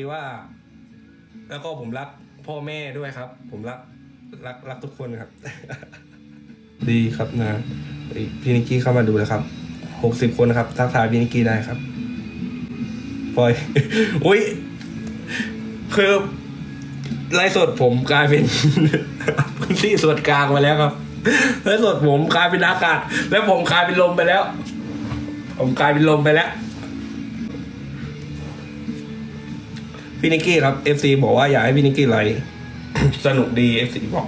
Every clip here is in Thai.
ีว่า แล้วก็ผมรักพ่อแม่ด้วยครับ ผมรักรักรักทุกคนครับ ดีครับนะพี่นิกกี้เข้ามาดูแล้วครับหกสิบคนนะครับทักทายพี่นิกกี้ได้ครับปล่อยอุ้ยคือไลฟ์สดผมกลายเป็นพื้นที่ส่วนกลางมาแล้วครับไลฟ์สดผมกลายเป็นอากาศ แล้วผมกลายเป็นลมไปแล้ว ผมกลายเป็นลมไปแล้ว พี่นิกกี้ครับ FC บอกว่าอยากให้พี่นิกกี้ไลฟ์สนุกดี FC บอก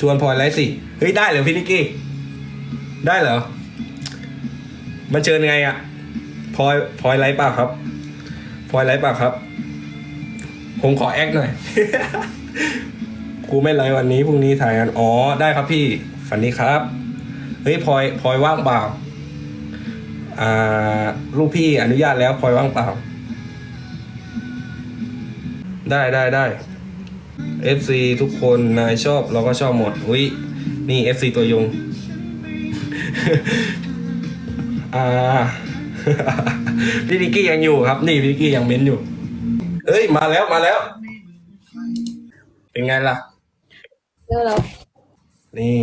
ชวนพลอยไลฟ์สิ เฮ้ย ได้เหรอพี่นิกกี้ ได้เหรอ มันเชิญไงอะพลอยพลอยไลฟ์เปล่าครับพลอยไลฟ์เปล่าครับ ผมขอแอคหน่อยครูไม่ไลฟ์วันนี้พรุ่งนี้ถ่ายกันอ๋อได้ครับพี่ฝันนี้ครับ เฮ้ยพลอยพลอยว่างเปล่า อ่าลูกพี่อนุญาตแล้วพลอยว่างเปล่า ได้ได้ได้ FC ทุกคนนายชอบเราก็ชอบหมดอุ้ยนี่ FC ตัวยง อ่าพี่นิกกี้ยังอยู่ครับ นี่พี่นิกกี้ยังเม้นอยู่ เอ้ยมาแล้วมาแล้ว เป็นไงล่ะเลิกแล้วนี่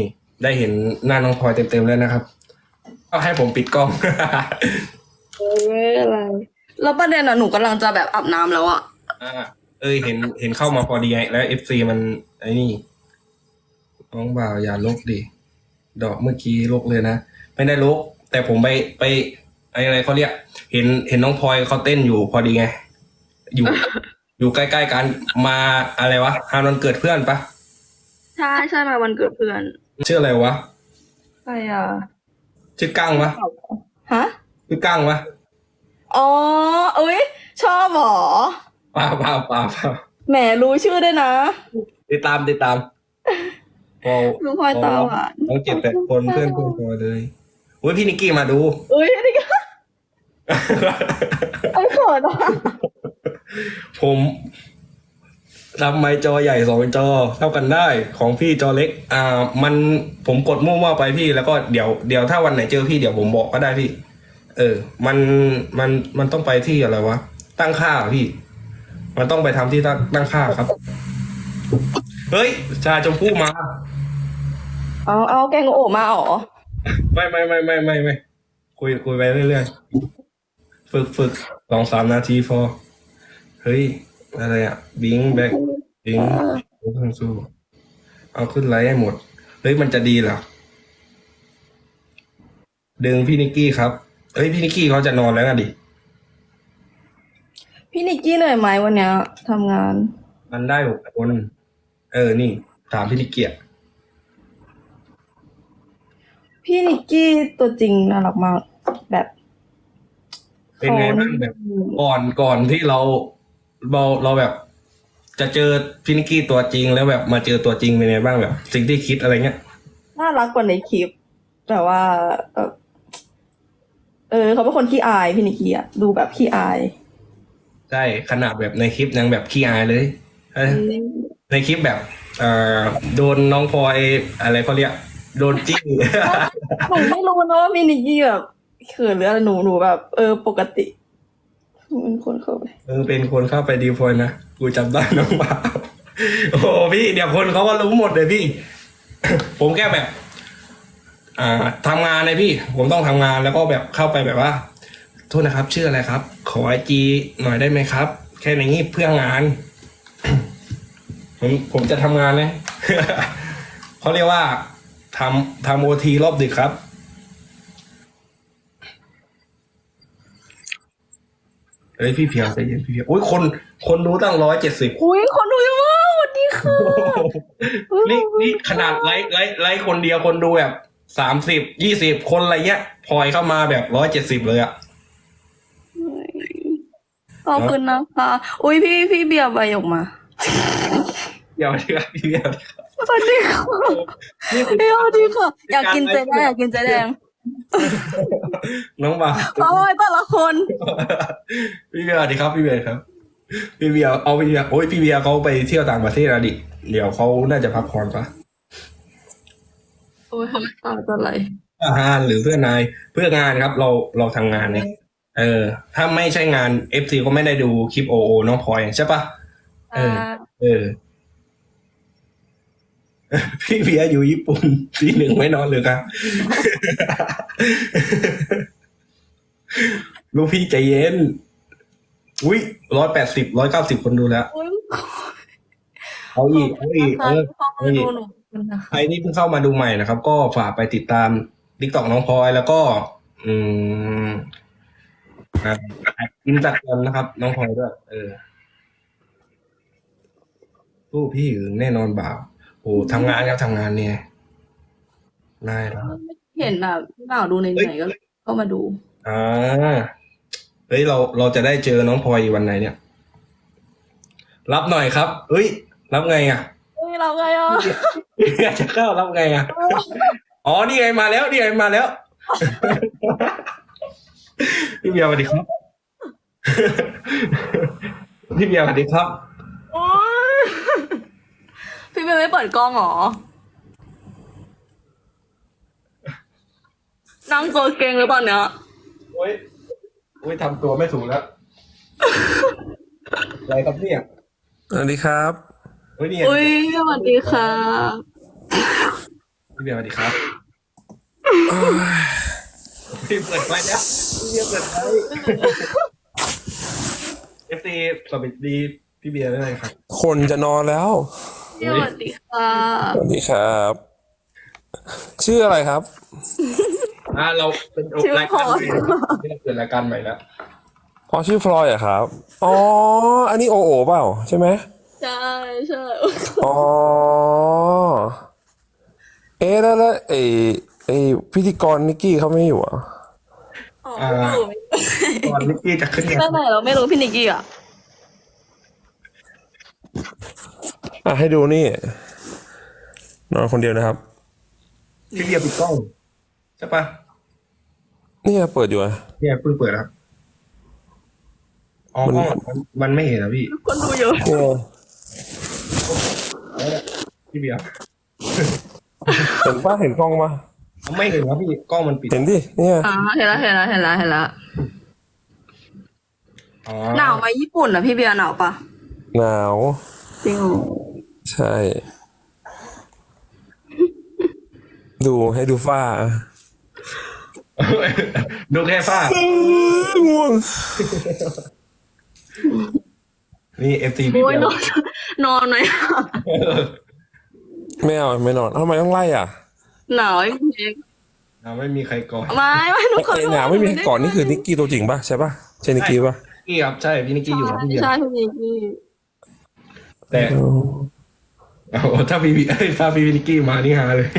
ได้เห็นหน้าน้องพลอยเต็มๆแล้วนะครับก็ให้ผมปิดกล้อง เออไม่อะไรแล้วประเด็นอะหนูกำลังจะแบบอาบน้ำแล้วอะ อ่า เอ้ยเห็นเห็นเข้ามาพอดีไงแล้วเอฟซีมันไอ้นี่น้องบ่าวอย่าลกดิดอกเมื่อกี้ลกเลยนะไม่ได้ลกแต่ผมไปไปไอ้อะไรเขาเรียก เห็นเห็นน้องพลอยเขาเต้นอยู่พอดีไง อยู่ อยู่ใกล้ๆกันมาอะไรวะฮานวันเกิดเพื่อนปะใช่ใช่มาวันเกิดเพื่อนชื่ออะไรวะใครอะชื่อกั้งปะฮะชื่อกั้งปะอ๋อเอ้ยชอบเหรอ เปล่าเปล่าเปล่าเปล่าแหมรู้ชื่อด้วยนะติดตามติดตามพอลูกพลอยตาหวานน้องเจ็ดแปดคนเพื่อนเพื่อนพลอยเลยอุ้ยพี่นิกกี้มาดูเอ้ยนี่ก็ไอ้ยเขินอะผมทำไมจอใหญ่สองจอเท่ากันได้ของพี่จอเล็ก อ่า มันผมกดมั่วๆไปพี่แล้วก็เดี๋ยวเดี๋ยวถ้าวันไหนเจอพี่เดี๋ยวผมบอกก็ได้พี่ เออ มันมันมันต้องไปที่อะไรวะ ตั้งค่าพี่ มันต้องไปทำที่ตั้งตั้งค่าครับ เฮ้ย ชาชมพู่มา เอาเอาแกงโอมาเหรอไม่ไม่ไม่ไม่ไม่ไม่คุยคุยไปเรื่อยๆ ฝึกฝึกสองสามนาทีพอ เฮ้ย อะไรอะ บิงแบ็กบิงสู้สู้เอาขึ้นไลท์ให้หมด เฮ้ย มันจะดีเหรอ ดึงพี่นิกกี้ครับ เฮ้ย พี่นิกกี้เขาจะนอนแล้วกันดิ พี่นิกกี้เหนื่อยไหมวันเนี้ยทำงาน มันได้หกคน เออ นี่ ถามพี่นิกกี้อะพี่นิกกี้ตัวจริงน่ารักมากแบบเป็นไงบ้างแบบ ก่อนก่อนที่เราเราเราแบบ จะเจอพี่นิกกี้ตัวจริงแล้วแบบมาเจอตัวจริงเป็นไงบ้างแบบ สิ่งที่คิดอะไรเงี้ยน่ารักกว่าในคลิป แต่ว่า เออเออเขาเป็นคนขี้อายพี่นิกกี้อะดูแบบขี้อาย ใช่ขนาดแบบในคลิปยังแบบขี้อายเลยเออในคลิปแบบเอ่อโดนน้องพลอยอะไรเขาเรียกโดนจี้หนูไม่รู้นะว่าพี่นิกกี้แบบเขินหรืออะไรหนูหนูแบบ เออปกติเป็นคนเข้าไปเออเป็นคนเข้าไปดีพลอยนะกูจำได้น้องบ่าวโอ้โหพี่เดี๋ยวคนเขาก็รู้หมดเลยพี่ ผมแค่แบบ อ่าทำงานเลยพี่ ผมต้องทำงานแล้วก็แบบเข้าไปแบบว่าโทษนะครับ ชื่ออะไรครับ ขอไอจีหน่อยได้ไหมครับ แค่นี้เพื่องาน ผมผมจะทำงานเลยเขาเรียกว่าทำทำโอทีรอบดึกครับ เฮ้ยพี่เพียวใจเย็นพี่เพียวอุ้ยคน คนรู้ตั้งร้อยเจ็ดสิบอุ้ยคนดูเยอะมากสวัสดีค่ะนี่นี่ขนาดไลฟ์ไลฟ์ไลฟ์คนเดียวคนดูแบบสามสิบยี่สิบคนอะไรเงี้ยพลอยเข้ามาแบบร้อยเจ็ดสิบเลยอะ ขอบคุณนะคะอุ้ยพี่พี่เบียร์ใบหยกมาเดี๋ยวเดี๋ยวเดี๋ยวสวัสดีค่ะนี่คือพี่สวัสดีค่ะอยากกินเจแดงอยากกินเจแดงน้องบ่าวโอ้ยแต่ละคนพี่เบียร์สวัสดีครับพี่เบียร์ครับ พี่เบียร์เอาพี่เบียร์โอ้ยพี่เบียร์เขาไปเที่ยวต่างประเทศแล้วดิเดี๋ยวเขาน่าจะพักผ่อนปะโอ้ยตาจะไหลอาหารหรือเพื่อนนายเพื่องานครับ เราเราทำงานเนี่ย เออ ถ้าไม่ใช่งานเอฟซีก็ไม่ได้ดูคลิปโอโอน้องพลอยใช่ปะเออ เออ พี่เบียร์อยู่ญี่ปุ่นทีหนึ่งไม่นอนเลยครับ ลูกพี่ใจเย็น อุ้ยร้อยแปดสิบร้อยเก้าสิบคนดูแล้วอุ๊ยเอาอีกเอาอีกขเออบอคุณนะคะที่เข้ามาดูหนูนะคะใครที่เพิ่งเข้ามาดูใหม่นะครับ ก็ฝากไปติดตามทิกตอกน้องพลอยแล้วก็ อืม อินสตาแกรมนะครับ น้องพลอยด้วยเออผู้พี่หึงแน่นอนบ่าวโอ้ทำงานครับทำงานเนี่ยได้แล้วเห็นแบบพี่บ่าวดูในไหนๆก็เลยเข้ามาดูอ่าเฮ้ยเราเราจะได้เจอน้องพลอยวันไหนเนี่ย รับหน่อยครับเฮ้ย รับไงอะเฮ้ยเราไงอะอยากจะเข้ารับไงอะอ๋อนี่ไงมาแล้วนี่ไงมาแล้ว พี่เบียร์สวัสดีครับ พี่เบียร์สวัสดีครับ โอ๊ยพี่เบลไม่เปิดกล้องเหรอนั่งตัวเก่งหรือเปล่าเนี่ย โอ้ยโอ้ยทำตัวไม่ถูกแล้ว อะไรครับเนี่ยสวัสดีครับ โอ้ยนี่อุ้ยสวัสดีค่ะ พี่เบียร์สวัสดีครับ พี่เปิดไฟแล้วพี่เบียร์เปิดไฟเอฟซีสวัสดีพี่เบียร์ด้วยนะครับคนจะนอนแล้ว สวัสดีค่ะสวัสดีครับ ชื่ออะไรครับ อ่าเราเป็นชื่อรายพการอใหม่เราเกิดรายการใหม่แล้วอ๋อชื่อพลอยเหรอะครับ อ๋อ อันนี้โอโอเปล่าใช่ไหมใช่ใช่อ๋อ เอ๊ะแล้วแล้วไอ้ ไอ้พิธีกรนิกกี้เขาไม่อยู่เหรอะอ๋ออ่าก่อนนิกกี้จะขึ้นเนี่ยตั้งแต่เราไม่รู้พี่นิกกี้อะอะให้ดูนี่ นอนคนเดียวนะครับ พี่เบียร์ปิดกล้องใช่ปะเนี่ยเปิดอยู่อะเนี่ยเพิ่งเปิดครับอ๋อกล้องมันมันไม่เห็นนะพี่คนดูเยอะเนี่ยเอาละพี่เบียร์เห็นปะเห็นกล้องปะ ไม่เห็นครับพี่กล้องมันปิดเห็นดิเนี่ยอ่าเห็นแล้วเห็นแล้วเห็นแล้วเห็นแล้วอ๋อหนาวไหมญี่ปุ่นอะพี่เบียร์หนาวปะหนาวจริงเหรอใช่ ดูให้ดูฝ้าดูแค่ฝ้าง่วงนี่เอฟซีพี่โอ้ยเบียนอนร์นอนหน่อยค่ะไม่เอาไม่นอนทำไมต้องไล่อะ หนาวจริงอ่าไม่มีใครก่อนๆไม่ไม่หนูขอไอ้โทษหนาไม่มีก่อนนี่คือนิกกี้ตัวจริงป่ะใช่ป่ะใช่นิกกี้ป่ะกี้ครับใช่พี่นิกกี้อยู่กับพี่เบียร์ใช่พี่นิกกี้แต่เอาถ้าพี่เอ้ยถ้าพี่นิกกี้มานี่ฮาเลย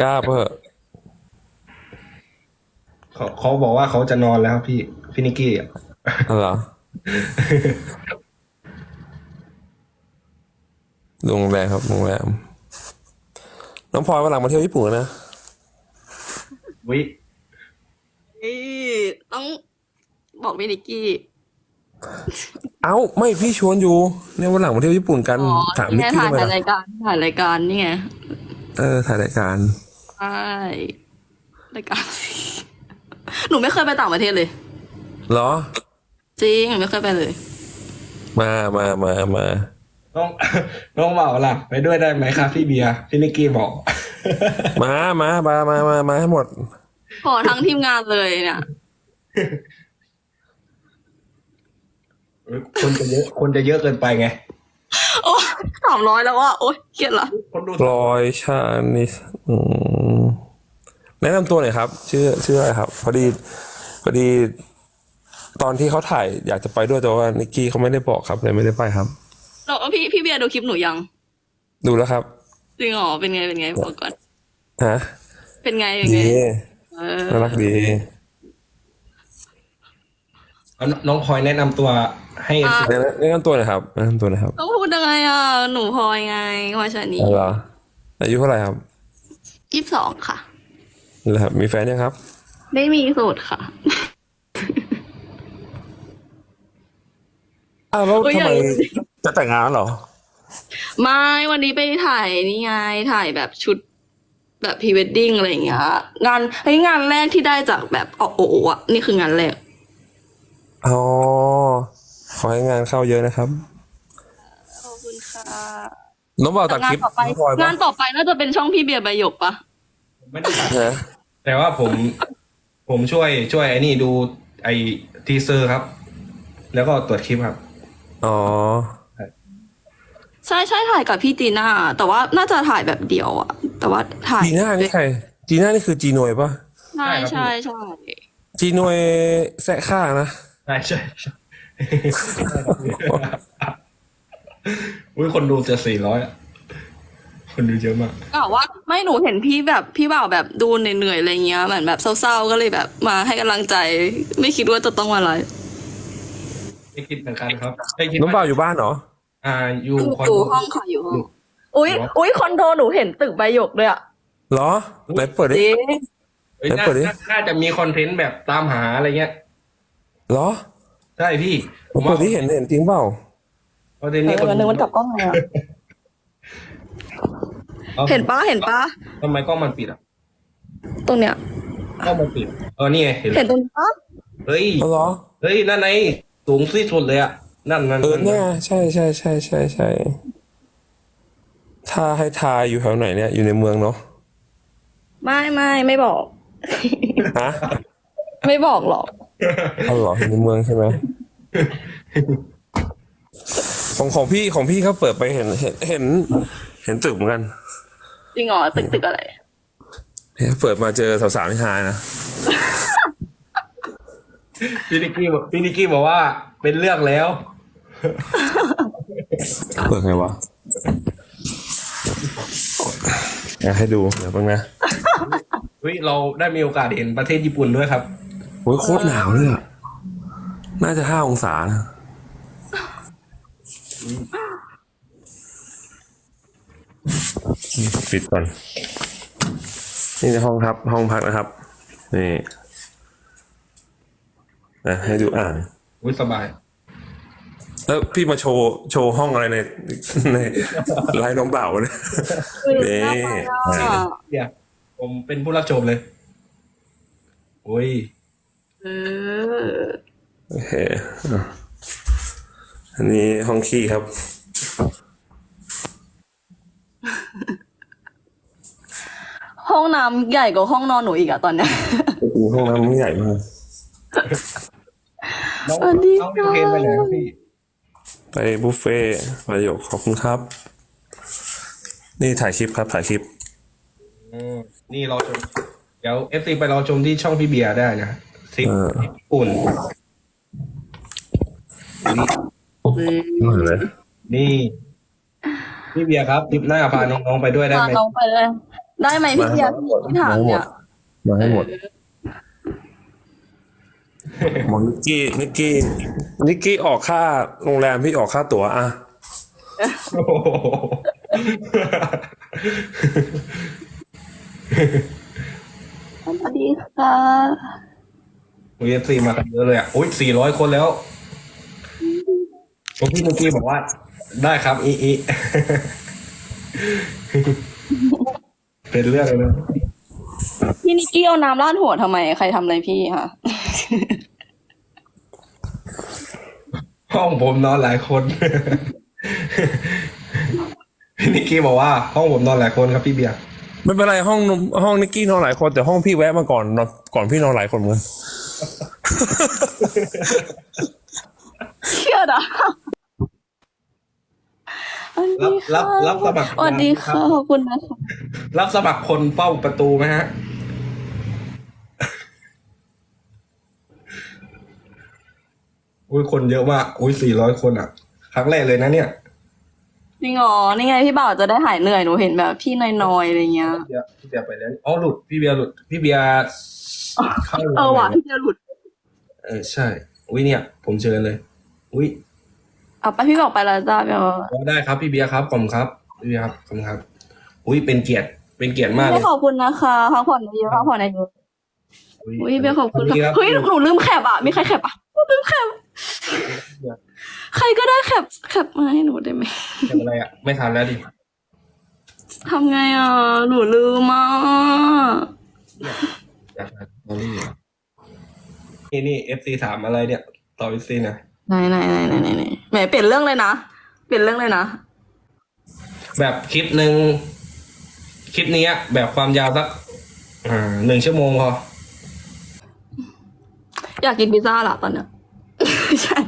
กล้าเพื่อะเขาเขาบอกว่าเขาจะนอนแล้วครับพี่พี่นิกกี้อะอะไรเหรอ โรงแรมครับโรงแรมน้องพลอยวันหลังมาเที่ยวญี่ปุ่นนะวินี่ต้องบอกพี่นิกกี้เอ้าไม่พี่ชวนอยู่เนี่ยวันหลังมาเที่ยวญี่ปุ่นกันอ๋อถามนี่นิกไงกี้ถ่ายทำไมถ่ายล่ะรายการถ่ายรายการนี่ไงเออถ่ายรายการใช่รายการหนูไม่เคยไปต่างประเทศเลยเหรอ จริงหนูไม่เคยไปเลย มามามามา น้องน้องบอกล่ะไปด้วยได้ไหมครับพี่เบียร์พี่นิกกี้บอก มามามามามามาให้หมด ขอทั้งทีมงานเลยเนี่ยคนจะเยอะคนจะเยอะเกินไปไง โอ้สามร้อยแล้วอะโอ๊ยเครียดละคนดูพลอยชานิสอืมแนะนำตัวหน่อยครับ ชื่อชื่ออะไรครับ พอดีพอดี ตอนที่เขาถ่ายอยากจะไปด้วยแต่ว่านิกกี้เขาไม่ได้บอกครับเลยไม่ได้ไปครับ แล้วพี่พี่เบียร์ดูคลิปหนูยัง ดูแล้วครับจริงเหรอเป็นไงเป็นไงบอกก่อน ฮะ เป็นไงเป็นไงดีเออน่ารักดีเอาน้องพลอยแนะนำตัวให้เอฟซีแนะนำแนะนำตัวหน่อยครับแนะนำตัวหน่อยครับต้องพูดยังไงอะ หนูพลอยไงพลอยชานีอะไรเหรออายุเท่าไหร่ครับยี่สิบสองค่ะแล้วครับมีแฟนยังครับ ไม่มีสูตรค่ะ อ้าวแล้วโอ้ยทำไมอย่างนี้ จะแต่งงานเหรอ ไม่วันนี้ไปถ่ายนี่ไงถ่ายแบบชุดแบบพรีเวดดิ้งอะไรอย่างเงี้ย งานเฮ้ยงานแรกที่ได้จากแบบออกโอโออะนี่คืองานแรก อ๋อ ขอให้งานเข้าเยอะนะครับ ขอบคุณค่ะน้องบ่าวตัดงาคนลิปต่อไปน้องบอยงาปะนต่อไปน่าจะเป็นช่องพี่เบียร์ใบหยกปะไม่ได้ตัดนะแต่ว่าผมผมช่วยช่วยไอ้นี่ดูไอ้ทีเซอร์ครับ แล้วก็ตรวจคลิปครับ อ๋อใช่ใช่ถ่ายกับพี่จีน่าแต่ว่าน่าจะถ่ายแบบเดียวอะแต่ว่าถ่ายจีน่านี่ใครจีน่านี่คือจีนวยปะใช่ใช่ใช่จีนวยแซะข้านะใช่ใช่ใช่อุ้ยคนดูจะสี่ร้อยคนดูเยอะมากก็ว่าไม่หนูเห็นพี่แบบพี่บ่าวแบบดูเหนื่อยๆอะไรเงี้ยเหมือนแบบเศร้าๆก็เลยแบบมาให้กำลังใจ ไม่คิดว่าจะต้องมาไลฟ์ไม่คิดเหมือนกันครับไม่คิดน้องบ่าว่าวอยู่บ้านเหรอ อ่าอยู่คอนอยู่โดห้องค่ะอยู่ห้องอุ้ยอุ้ยคอนโดหนูเห็นตึกใบหยกด้วยอะเหรอไหนเปิดดิ จริงเอ้ยไหนน่าเปิดดิ น่าน่าจะมีคอนเทนต์แบบตามหาอะไรเงี้ยเหรอใช่พี่ผมเปิดที่เห็นเห็นจริงเปล่า คอนเทนต์เอนี้อวันหนึงมันกลับกล้องไงอะอาเห็นปะเห็นปะทำไมกล้องมันปิดอะตรงเนี้ย กล้องมันปิดเออนี่ไงเห็นเห็นตรงนี้ปะเฮ้ยอ๋อเหรอ เฮ้ยนั่นไงสูงที่สุดเลยอะ นั่นนั่นเออนั่นเนี่ยใช่ใช่ใช่ใช่ใช่ถ้าให้ทายอยู่แถวไหนเนี่ย อยู่ในเมืองเนาะไม่ไม่ไม่บอก ฮะไม่บอกหรอก เอาเหรออยู่ในเมืองใช่ไหมของของพี่ของพี่เขาเปิดไปเห็นเห็นเห็น เห็นตึกเหมือนกันจริงเหรอตึกตึกอะไร เนี่ยเปิดมาเจอสาวๆที่หายนะพี่นิกกี้บอกพี่นิกกี้บอกว่าเป็นเรื่องแล้ว เปิดไงวะอยากให้ดูเดี๋ยวแป๊บนะเฮ้ยเราได้มีโอกาสเห็นประเทศญี่ปุ่นด้วยครับโอ้ยโคตรหนาวเลยอะน่าจะห้าองศานะปิดก่อนนี่ในห้องครับ ห้องพักนะครับ นี่นะให้ดูอ่านอุ้ยสบาย แล้วพี่มาโชว์โชว์ห้องอะไรในในไลน์น้องเบ่าวเนี่ยนี่อะเนี่ยผมเป็นผู้รับชมเลยโอ้ยเออโอเคอะอันนี้ห้องขี้ครับ ห้องน้ำใหญ่กว่าห้องนอนหนูอีกอะตอนเนี้ยจริงๆห้องน้ำมันใหญ่มากน้องสวัสดีน้องมิวเคนไปไหนครับพี่ ไปบุฟเฟ่ต์ประโยคขอบคุณครับ นี่ถ่ายคลิปครับถ่ายคลิปอืมนี่เราชม เดี๋ยวเอฟซีไปรอชมที่ช่องพี่เบียร์ได้นะคลิปเออญี่ปุ่นนี่เลยนี่ พี่เบียร์ครับทริปหน้าพาน้องๆไปด้วยได้พาไหม น้องไปเลย ได้ไหมพี่เบียร์พี่ถามเนี่ย มาให้หมด หมอนิกกี้นิกกี้นิกกี้ออกค่าโรงแรมพี่ออกค่าตั๋วอะโอ้โหสวัสดีค่ะเอฟซีมากันเยอะเลยอะโอ้ยสี่ร้อยคนแล้วผมพี่เมื่อกี้บอกว่า ได้ครับอีอีเป็นเรื่องเลยนะพี่นิกกี้เอาน้ำราดหัวทำไม ใครทำอะไรพี่คะ ห้องผมนอนหลายคนพี่นิกกี้บอกว่า ห้องผมนอนหลายคนครับพี่เบียร์ไม่เป็นไรห้องห้องนิกกี้นอนหลายคน แต่ห้องพี่แวะมาก่อนนอนก่อนพี่นอนหลายคนเหมือนกันเครียดอะรับรับรับสมัครสวัสดีค่ะขอบคุณนะคะ รับสมัครคนเฝ้าประตูไหมฮะ อุ้ยคนเยอะมากอุ้ยสี่ร้อยคนอะ ครั้งแรกเลยนะเนี่ยจริงเหรอนี่ไงพี่บ่าวจะได้หายเหนื่อยหนูเห็นแบบพี่น้อยๆอะไรเงี้ย พี่เบียร์พี่เบียร์ไปแล้วอ๋อหลุดพี่เบียร์หลุดพี่เบียร์เข้าเออว่ะพี่จะหลุด เออใช่ อุ้ยเนี่ย ผมเชิญเลย อุ้ยเอาไปพี่บอกไปแล้วจ้าพี่บอกอ๋อได้ครับพี่เบียร์ครับขอบคุณครับพี่เบียร์ครับขอบคุณครับ อุ้ยเป็นเกียรติเป็นเกียรติมากเลไม่ยขอบคุณนะคะพักผ่อนเยอะพักผ่อนเยอะอุ้ยเบียร์ขอบคุณค่ะเฮ้ยหนูลืมแคปอะมีใครแคปอะ ลืมแคปใครก็ได้แคปแคปมาให้หนูได้ไหมเป็นอะไรอะ ไม่ทันแล้วดิทำไงอะ หนูลืมอะอยากถ่ายสตอรี่เหรอนี่นี่เอฟซีถามอะไรเนี่ยต่อเอฟซีนะไหนไหนไหนไหนไหนไหนแหมเปลี่ยนเรื่องเลยนะ เปลี่ยนเรื่องเลยนะ แบบคลิปหนึ่งคลิปนี้แบบความยาวสักอ่าหนึ่งชั่วโมงพอ อยากกินพิซซ่าละตอนเนี้ยไม่ใช่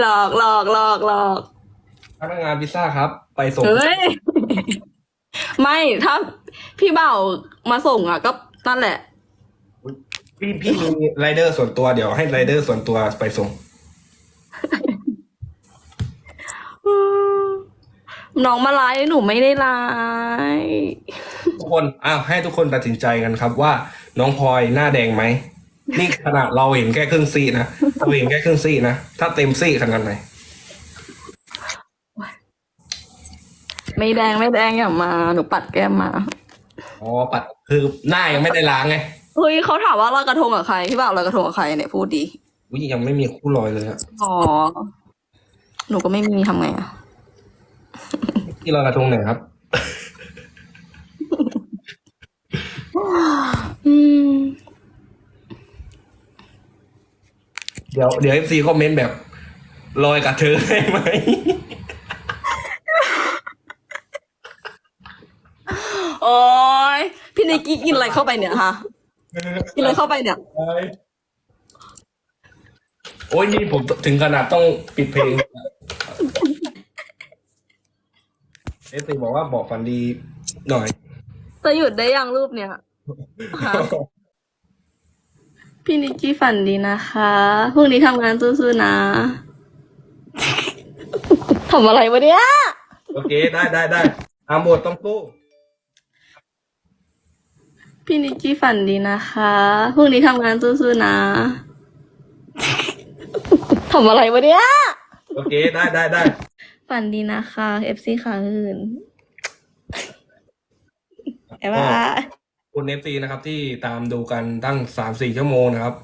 หลอกหลอกหลอกหลอกพนักงานพิซซ่าครับ ไปส่งเฮ้ยไม่ถ้าพี่เบ่าวมาส่งอะ ก็นั่นแหละ พี่พี่มีไรเดอร์ส่วนตัวเดี๋ยวให้ไรเดอร์ส่วนตัวไปส่งน้องมาไลฟ์หนูไม่ได้ไลฟ์ทุกคนอ้าวให้ทุกคนตัดสินใจกันครับว่า น้องพลอยหน้าแดงไหม นี่ขนาดเราเห็นแค่ครึ่งซี่นะเราเห็นแค่ครึ่งซี่นะ ถ้าเต็มซี่ขนาดไหน ไม่แดงไม่แดงอย่ามา หนูปัดแก้มมาอ๋อปัดคือหน้ายังไม่ได้ล้างไงเฮ้ยเขาถามว่าลอยกระทงกับใครพี่บ่าวลอยกระทงกับใครเนี่ยพูดดีวิยังไม่มีคู่ลอยเลยอะอ๋อหนูก็ไม่มีทำไงอะที่ลอยกระทงไหนครับ เดี๋ยวเดี๋ยวเอฟซีคอมเมนต์แบบลอยกับเธอได้ไหมโอ้ยพี่นิกกี้กินอะไรเข้าไปเนี่ยฮะกินอะไรเข้าไปเนี่ย โอ้ยนี่ผมถึงขนาดต้องปิดเพลงเอฟซีบอกว่าบอกฝันดีหน่อยจะหยุดได้ยังรูปเนี่ยฮะ พี่นิกกี้ฝันดีนะคะพรุ่งนี้ทำงานสู้ๆนะ ทำอะไรวะเนี่ยโอเค ได้ได้ได้อาโหมดต้องสู้พี่นิกกี้ฝันดีนะคะพรุ่งนี้ทำงานสู้ๆนะ ทำอะไรวะเนี่ยโอเค ได้ได้ได้ฝันดีนะคะ FC ขาหื่นบ๊ายบาย คุณเอฟซีนะครับที่ตามดูกันตั้งสามสี่ชั่วโมงนะครับ